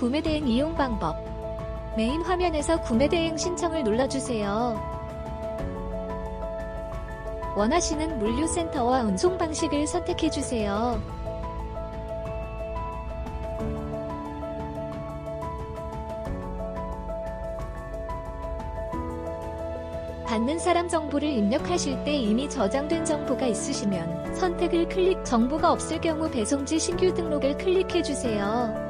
구매 대행 이용 방법. 메인 화면에서 구매 대행 신청을 눌러주세요. 원하시는 물류센터와 운송 방식을 선택해주세요. 받는 사람 정보를 입력하실 때 이미 저장된 정보가 있으시면 선택을 클릭, 정보가 없을 경우 배송지 신규 등록을 클릭해주세요.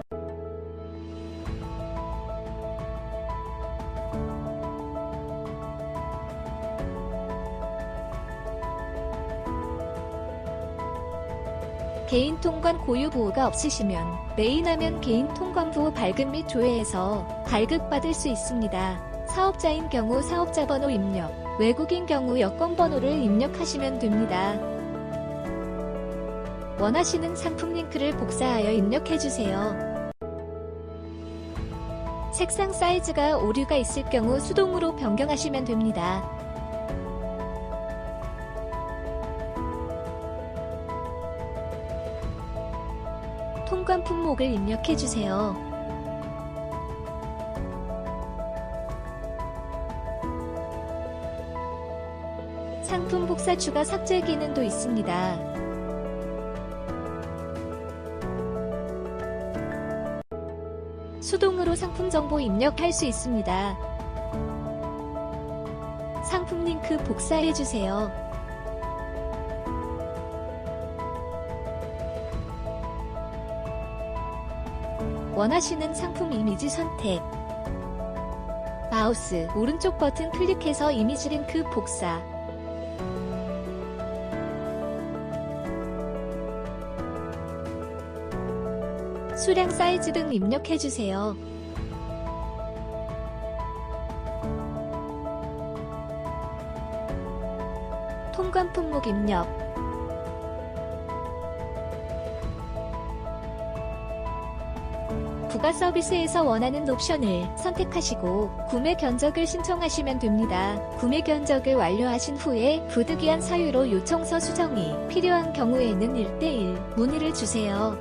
개인 통관 고유 보호가 없으시면 메인 화면 개인 통관 보호 발급 및 조회에서 발급받을 수 있습니다. 사업자인 경우 사업자 번호 입력, 외국인 경우 여권 번호를 입력하시면 됩니다. 원하시는 상품 링크를 복사하여 입력해주세요. 색상 사이즈가 오류가 있을 경우 수동으로 변경하시면 됩니다. 통관 품목을 입력해주세요. 상품 복사 추가 삭제 기능도 있습니다. 수동으로 상품 정보 입력할 수 있습니다. 상품 링크 복사해주세요. 원하시는 상품 이미지 선택. 마우스 오른쪽 버튼 클릭해서 이미지 링크 복사. 수량 사이즈 등 입력해주세요. 통관 품목 입력. 부가 서비스에서 원하는 옵션을 선택하시고 구매 견적을 신청하시면 됩니다. 구매 견적을 완료하신 후에 부득이한 사유로 요청서 수정이 필요한 경우에는 1대1 문의를 주세요.